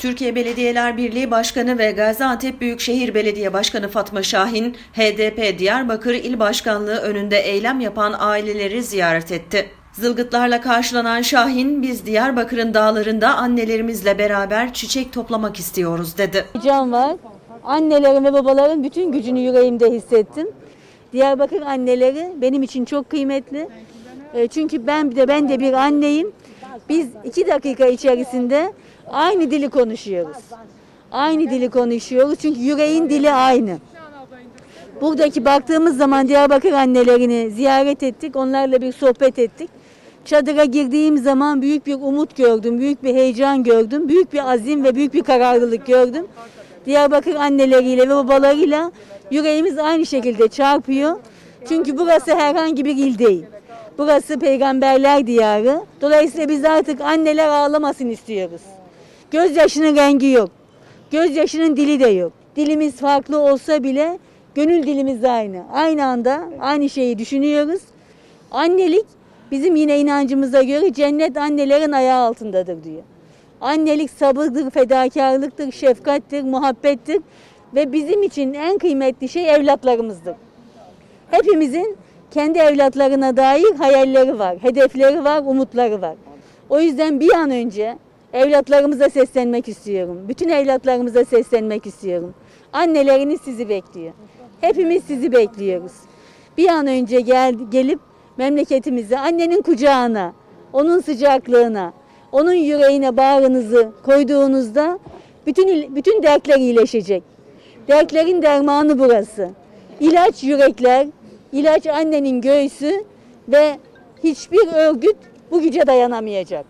Türkiye Belediyeler Birliği Başkanı ve Gaziantep Büyükşehir Belediye Başkanı Fatma Şahin, HDP Diyarbakır İl Başkanlığı önünde eylem yapan aileleri ziyaret etti. Zılgıtlarla karşılanan Şahin, biz Diyarbakır'ın dağlarında annelerimizle beraber çiçek toplamak istiyoruz dedi. Can var. Annelerin ve babaların bütün gücünü yüreğimde hissettim. Diyarbakır anneleri benim için çok kıymetli. E, Çünkü ben de ben de bir anneyim. Biz iki dakika içerisinde aynı dili konuşuyoruz. Aynı dili konuşuyoruz çünkü yüreğin dili aynı. Buradaki baktığımız zaman Diyarbakır annelerini ziyaret ettik. Onlarla bir sohbet ettik. Çadıra girdiğim zaman büyük bir umut gördüm, büyük bir heyecan gördüm, büyük bir azim ve büyük bir kararlılık gördüm. Diyarbakır anneleriyle ve babalarıyla yüreğimiz aynı şekilde çarpıyor. Çünkü burası herhangi bir il değil. Burası peygamberler diyarı. Dolayısıyla biz artık anneler ağlamasın istiyoruz. Gözyaşının rengi yok. Gözyaşının dili de yok. Dilimiz farklı olsa bile gönül dilimiz aynı. Aynı anda aynı şeyi düşünüyoruz. Annelik bizim yine inancımıza göre cennet annelerin ayağı altındadır diyor. Annelik sabırdır, fedakarlıktır, şefkattir, muhabbettir ve bizim için en kıymetli şey evlatlarımızdır. Hepimizin kendi evlatlarına dair hayalleri var, hedefleri var, umutları var. O yüzden bir an önce evlatlarımıza seslenmek istiyorum. Bütün evlatlarımıza seslenmek istiyorum. Anneleriniz sizi bekliyor. Hepimiz sizi bekliyoruz. Bir an önce gel, gelip memleketimize, annenin kucağına, onun sıcaklığına, onun yüreğine bağrınızı koyduğunuzda bütün bütün dertler iyileşecek. Dertlerin dermanı burası. İlaç yürekler, ilaç annenin göğsü ve hiçbir örgüt bu güce dayanamayacak.